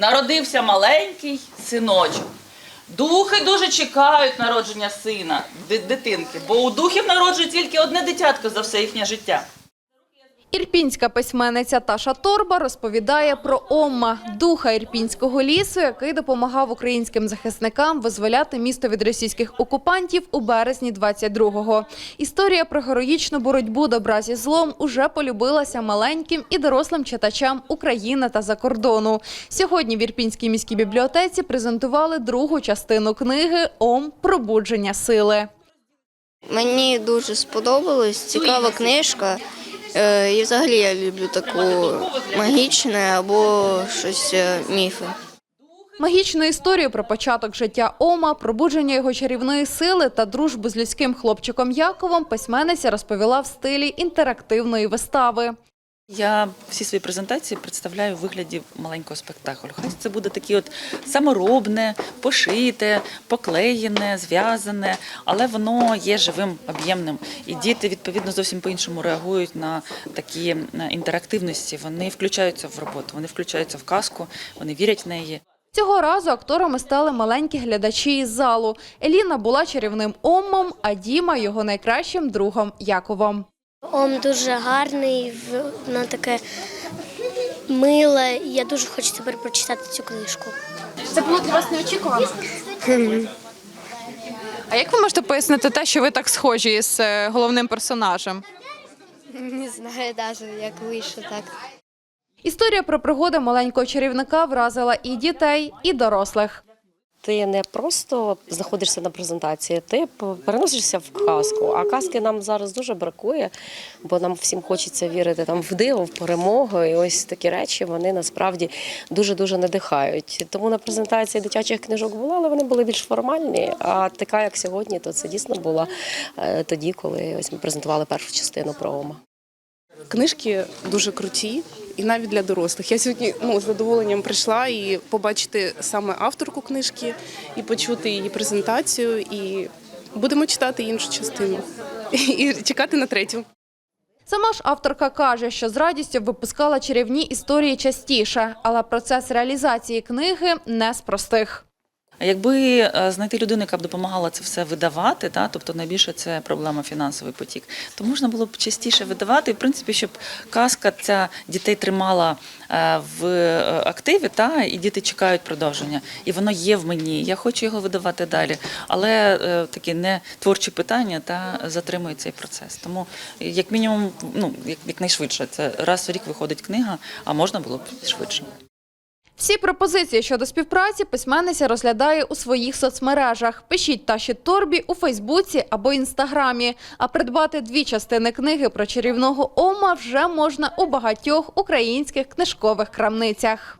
народився маленький синочок. Духи дуже чекають народження сина, дитинки, бо у духів народжує тільки одне дитятко за все їхнє життя. Ірпінська письменниця Таша Торба розповідає про Омма, духа ірпінського лісу, який допомагав українським захисникам визволяти місто від російських окупантів у березні 22-го. Історія про героїчну боротьбу добра зі злом уже полюбилася маленьким і дорослим читачам України та за кордону. Сьогодні в Ірпінській міській бібліотеці презентували другу частину книги Ом пробудження сили. Мені дуже сподобалось, цікава книжка. Е, І взагалі я люблю таку магічне або щось е, міфи. Магічну історію про початок життя Ома, пробудження його чарівної сили та дружбу з людським хлопчиком Яковом письменниця розповіла в стилі інтерактивної вистави. Я всі свої презентації представляю у вигляді маленького спектаклю. Хай це буде таке от саморобне, пошите, поклеєне, зв'язане, але воно є живим, об'ємним. І діти відповідно зовсім по-іншому реагують на такі інтерактивності. Вони включаються в роботу, вони включаються в казку, вони вірять в неї. Цього разу акторами стали маленькі глядачі із залу. Еліна була чарівним Омом, а Діма його найкращим другом Яковом. Ом дуже гарний, в- воно таке миле. Я дуже хочу тепер прочитати цю книжку. Це було для вас неочікувано. А як ви можете пояснити те, що ви так схожі з е, головним персонажем? Не знаю навіть, як вийшло так. Історія про пригоди маленького чарівника вразила і дітей, і дорослих. Ти не просто знаходишся на презентації, ти переносишся в казку. А казки нам зараз дуже бракує, бо нам всім хочеться вірити там в диво, в перемогу. І ось такі речі вони насправді дуже дуже надихають. Тому на презентації дитячих книжок була, але вони були більш формальні. А така, як сьогодні, то це дійсно була е, тоді, коли ось ми презентували першу частину про Ома. Книжки дуже круті, і навіть для дорослих. Я сьогодні ну, з задоволенням прийшла і побачити саме авторку книжки, і почути її презентацію. І будемо читати іншу частину і чекати на третю. Сама ж авторка каже, що з радістю випускала чарівні історії частіше, але процес реалізації книги не з простих. Якби е, знайти людину, яка б допомагала це все видавати, та, тобто найбільше це проблема фінансовий потік, то можна було б частіше видавати, в принципі, щоб казка ця дітей тримала е, в е, активі, та, і діти чекають продовження. І воно є в мені. Я хочу його видавати далі. Але такі не творчі питання та затримують цей процес. Тому, як мінімум, ну як, якнайшвидше, це раз в рік виходить книга, а можна було б швидше. Всі пропозиції щодо співпраці письменниця розглядає у своїх соцмережах. Пишіть Таші Торбі у Фейсбуці або Інстаграмі. А придбати дві частини книги про чарівного Ома вже можна у багатьох українських книжкових крамницях.